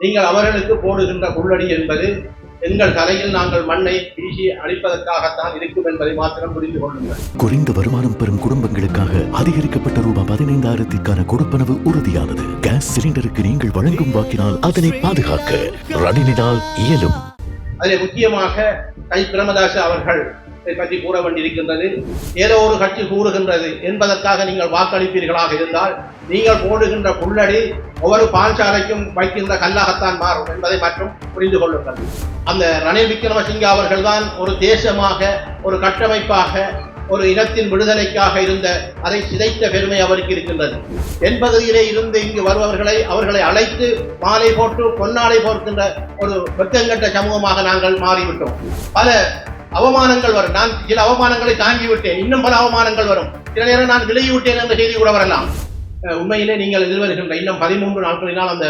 நீங்கள் அவர்களுக்கு போடுகின்ற குள்ளடி என்பது எங்கள் தலையில் நாங்கள் மண்ணை வீசி அழிப்பதற்காகத்தான் இருக்கும் என்பதை மாத்திரம் புரிந்து கொள்ளுங்கள். குறைந்த வருமானம் பெறும் குடும்பங்களுக்காக அதிகரிக்கப்பட்ட ரூபாய் பதினைந்தாயிரத்திற்கான கொடுப்பனவு உறுதியானது. கேஸ் சிலிண்டருக்கு நீங்கள் வழங்கும் வாக்கினால் அதனை பாதுகாக்க ரணினினால் இயலும். அதில் முக்கியமாக கை பிரமதாஸ் அவர்கள் பற்றி கூற வேண்டியிருக்கின்றது. ஏதோ ஒரு கட்சி கூறுகின்றது என்பதற்காக நீங்கள் வாக்களிப்பீர்களாக இருந்தால் நீங்கள் போடுகின்ற புள்ளடி ஒவ்வொரு பாஞ்சாலைக்கும் வைக்கின்ற கல்லாகத்தான் மாறும் என்பதை மற்றும் புரிந்து கொள்ளுங்கள். அந்த ரணில் விக்ரமசிங்க அவர்கள்தான் ஒரு தேசமாக ஒரு கட்டமைப்பாக ஒரு இனத்தின் விடுதலைக்காக இருந்த அதை சிதைத்த பெருமை அவருக்கு இருக்கின்றது. என்பதிலே இருந்து இங்கு வருபவர்களை அவர்களை அழைத்து மாலை போட்டு பொன்னாலை போர்க்கின்ற ஒரு வெக்கங்கட்ட சமூகமாக நாங்கள் மாறிவிட்டோம். பல அவமானங்கள் வரும். நான் சில அவமானங்களை தாங்கி விட்டேன் இன்னும் பல அவமானங்கள் வரும். சில நேரம் நான் விலகி விட்டேன் என்ற செய்தி கூட வரலாம். உண்மையிலே நீங்கள் எதிர்வருகின்ற இன்னும் பதிமூன்று நாட்களினால் அந்த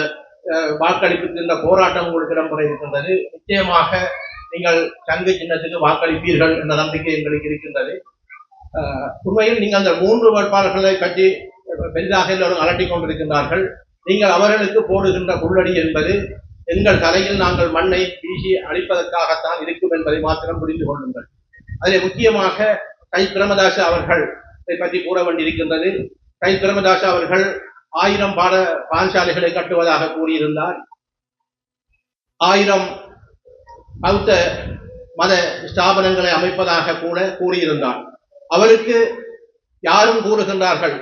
வாக்களிப்புக்கின்ற போராட்டம் உங்களுக்கு இடம்பெற இருக்கின்றது. நிச்சயமாக நீங்கள் சங்கு சின்னத்துக்கு வாக்களிப்பீர்கள் என்ற நம்பிக்கை எங்களுக்கு இருக்கின்றது. உண்மையில் நீங்கள் அந்த மூன்று வேட்பாளர்களை பற்றி பெரிதாக எல்லோரும் அலட்டிக் கொண்டிருக்கின்றார்கள். நீங்கள் அவர்களுக்கு போடுகின்ற புல்லடி என்பது எங்கள் தலையில் நாங்கள் மண்ணை வீசி அழிப்பதற்காகத்தான் இருக்கும் என்பதை மாத்திரம் புரிந்து கொள்ளுங்கள். அதில் முக்கியமாக கை பிரமதாஸ் அவர்கள் பற்றி கூற வேண்டியிருக்கின்றது. கை பிரமதாஸ் அவர்கள் ஆயிரம் பாட பாஞ்சாலைகளை கட்டுவதாக கூறியிருந்தார். ஆயிரம் பௌத்த மத ஸ்தாபனங்களை அமைப்பதாக கூட கூறியிருந்தார். அவருக்கு யாரும் கூறுகின்றார்கள்.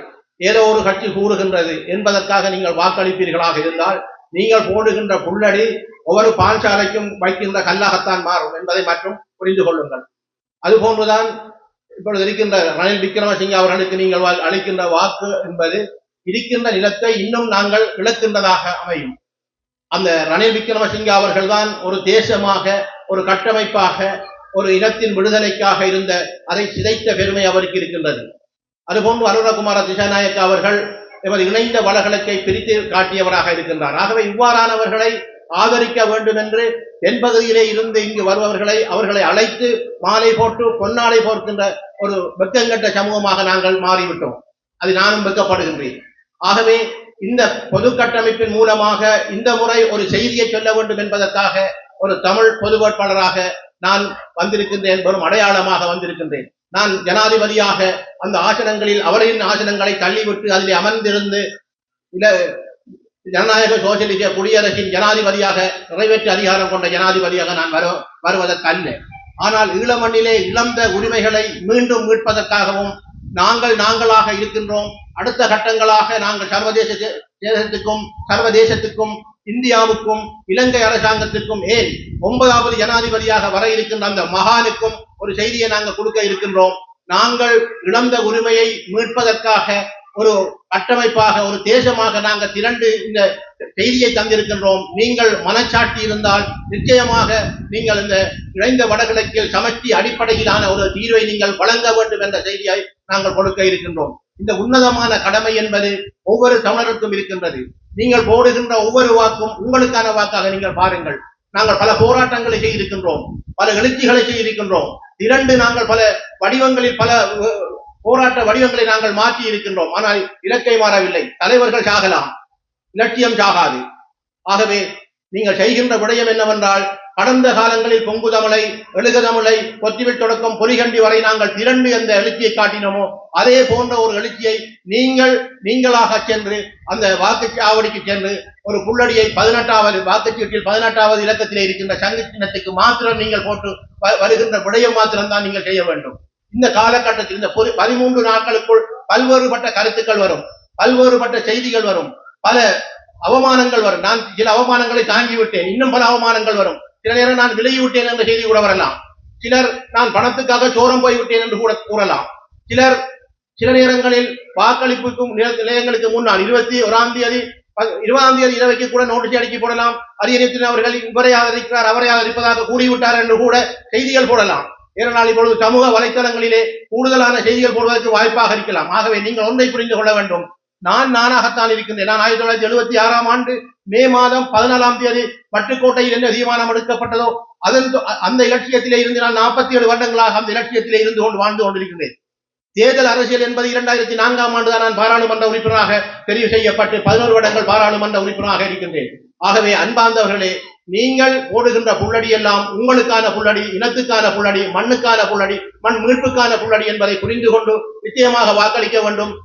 ஏதோ ஒரு கட்சி கூறுகின்றது என்பதற்காக நீங்கள் வாக்களிப்பீர்களாக இருந்தால் நீங்கள் போடுகின்ற புள்ளடி ஒவ்வொரு பாஞ்சாலைக்கும் வைக்கின்ற கல்லாகத்தான் மாறும் என்பதை மற்றும் புரிந்து கொள்ளுங்கள். அதுபோன்றுதான் இப்பொழுது இருக்கின்ற ரணில் விக்ரமசிங்க அவர்களுக்கு நீங்கள் அளிக்கின்ற வாக்கு என்பது இருக்கின்ற நிலத்தை இன்னும் நாங்கள் இழக்கின்றதாக அமையும். அந்த ரணில் விக்ரமசிங்க அவர்கள்தான் ஒரு தேசமாக ஒரு கட்டமைப்பாக ஒரு இனத்தின் விடுதலைக்காக இருந்த அதை சிதைத்த பெருமை அவருக்கு இருக்கின்றது. அதுபோன்று அருணகுமார திசாநாயக்க அவர்கள் எமது இணைந்த வடகிழக்கை பிரித்து காட்டியவராக இருக்கின்றார். ஆகவே இவ்வாறானவர்களை ஆதரிக்க வேண்டும் என்று தென்பகுதியிலே இருந்து இங்கு வருபவர்களை அவர்களை அழைத்து மாலை போட்டு பொன்னாலை போர்க்கின்ற ஒரு வெக்கங்கட்ட சமூகமாக நாங்கள் மாறிவிட்டோம். அது நானும் வெக்கப்படுகின்றேன் ஆகவே இந்த பொது கட்டமைப்பின் மூலமாக இந்த முறை ஒரு செய்தியை சொல்ல வேண்டும் என்பதற்காக ஒரு தமிழ் பொது வேட்பாளராக நான் வந்திருக்கின்றேன் வெறும் அடையாளமாக வந்திருக்கின்றேன். நான் ஜனாதிபதியாக அந்த ஆசனங்களில் அவரின் ஆசனங்களை தள்ளிவிட்டு அதில் அமர்ந்திருந்து இல ஜனநாயக சோசியலிச குடியரசின் ஜனாதிபதியாக நிறைவேற்று அதிகாரம் கொண்ட ஜனாதிபதியாக நான் வரு வருவதற்கல்ல. ஆனால் ஈழமண்ணிலே இழந்த உரிமைகளை மீண்டும் மீட்பதற்காகவும் நாங்கள் நாங்களாக இருக்கின்றோம். அடுத்த கட்டங்களாக நாங்கள் சர்வதேச தேசத்துக்கும் சர்வதேசத்துக்கும் இந்தியாவுக்கும் இலங்கை அரசாங்கத்திற்கும் ஏன் ஒன்பதாவது ஜனாதிபதியாக வர இருக்கின்ற அந்த மகானுக்கும் ஒரு செய்தியை நாங்கள் கொடுக்க இருக்கின்றோம். நாங்கள் இழந்த உரிமையை மீட்பதற்காக ஒரு கட்டமைப்பாக ஒரு தேசமாக நாங்கள் திரண்டு இந்த செய்தியை தந்திருக்கின்றோம். நீங்கள் மனச்சாட்டி இருந்தால் நிச்சயமாக நீங்கள் இந்த இணைந்த வடகிழக்கில் சமஷ்டி அடிப்படையிலான ஒரு தீர்வை நீங்கள் வழங்க வேண்டும் என்ற செய்தியை நாங்கள் கொடுக்க இருக்கின்றோம். இந்த உன்னதமான கடமை என்பது ஒவ்வொரு தமிழருக்கும் இருக்கின்றது. நீங்கள் போடுகின்ற ஒவ்வொரு வாக்கும் உங்களுக்கான வாக்காக நீங்கள் பாருங்கள். நாங்கள் பல போராட்டங்களை செய்திருக்கின்றோம் பல எழுச்சிகளை செய்திருக்கின்றோம். இரண்டு நாங்கள் பல வடிவங்களில் பல போராட்ட வடிவங்களை நாங்கள் மாற்றி இருக்கின்றோம். ஆனால் இலக்கை மாறவில்லை. தலைவர்கள் சாகலாம் இலட்சியம் சாகாது. ஆகவே நீங்கள் செய்கின்ற விடயம் என்னவென்றால் கடந்த காலங்களில் பொங்கு தமிழை எழுக தமிழை கொத்திவில் தொடக்கம் பொலிகண்டி வரை நாங்கள் திரண்டு எந்த எழுச்சியை காட்டினோமோ அதே போன்ற ஒரு எழுச்சியை நீங்கள் நீங்களாக சென்று அந்த வாக்குச்சாவடிக்கு சென்று ஒரு புள்ளடியை பதினெட்டாவது வாக்குச்சீட்டில் பதினெட்டாவது இலக்கத்திலே இருக்கின்ற சங்கு சின்னத்துக்கு மாத்திரம் நீங்கள் போட்டு வ- வருகின்ற விடயம் மாத்திரம் தான் நீங்கள் செய்ய வேண்டும். இந்த காலகட்டத்தில் இந்த பதிமூன்று நாட்களுக்குள் பல்வேறுபட்ட கருத்துக்கள் வரும் பல்வேறுபட்ட செய்திகள் வரும் பல அவமானங்கள் வரும். நான் சில அவமானங்களை தாங்கி விட்டேன் இன்னும் பல அவமானங்கள் வரும். சில நேரம் நான் விலகி விட்டேன் என்ற செய்தி கூட வரலாம். சிலர் நான் பணத்துக்காக சோரம் போய் விட்டேன் என்று கூட கூறலாம். சிலர் சில நேரங்களில் வாக்களிப்புக்கும் நிலையங்களுக்கு முன்னால் இருபத்தி ஓராம் தேதி ப- இருபதாம் தேதி இரவைக்கு கூட நோட்டீஸ் அடிக்கி போடலாம். அரியணைத்தின் அவர்கள் இவரை ஆதரிக்கிறார் அவரை ஆதரிப்பதாக கூறிவிட்டார் என்று கூட செய்திகள் போடலாம். ஏனென்றால் இப்பொழுது சமூக வலைத்தளங்களிலே கூடுதலான செய்திகள் போடுவதற்கு வாய்ப்பாக இருக்கலாம். ஆகவே நீங்கள் ஒன்றை புரிந்து கொள்ள வேண்டும். நான் நானாகத்தான் இருக்கின்றேன் நான் ஆயிரத்தி தொள்ளாயிரத்தி எழுபத்தி ஆறாம் ஆண்டு மே மாதம் பதினாலாம் தேதி பட்டுக்கோட்டையில் என்ன தீர்மானம் எடுக்கப்பட்டதோ அதன் அந்த இலட்சியத்திலே இருந்து நான் நாற்பத்தி ஏழு வருடங்களாக அந்த இலட்சியத்திலே இருந்து கொண்டு வாழ்ந்து கொண்டிருக்கின்றேன். தேர்தல் அரசியல் என்பது இரண்டாயிரத்தி நான்காம் ஆண்டு தான் நான் பாராளுமன்ற உறுப்பினராக தெரிவு செய்யப்பட்டு பதினோரு வருடங்கள் பாராளுமன்ற உறுப்பினராக இருக்கின்றேன். ஆகவே அன்பார்ந்தவர்களே நீங்கள் போடுகின்ற புள்ளடி எல்லாம் உங்களுக்கான புள்ளடி இனத்துக்கான புள்ளடி மண்ணுக்கான புள்ளடி மண் மீட்புக்கான புள்ளடி என்பதை புரிந்து கொண்டு நிச்சயமாக வாக்களிக்க வேண்டும்.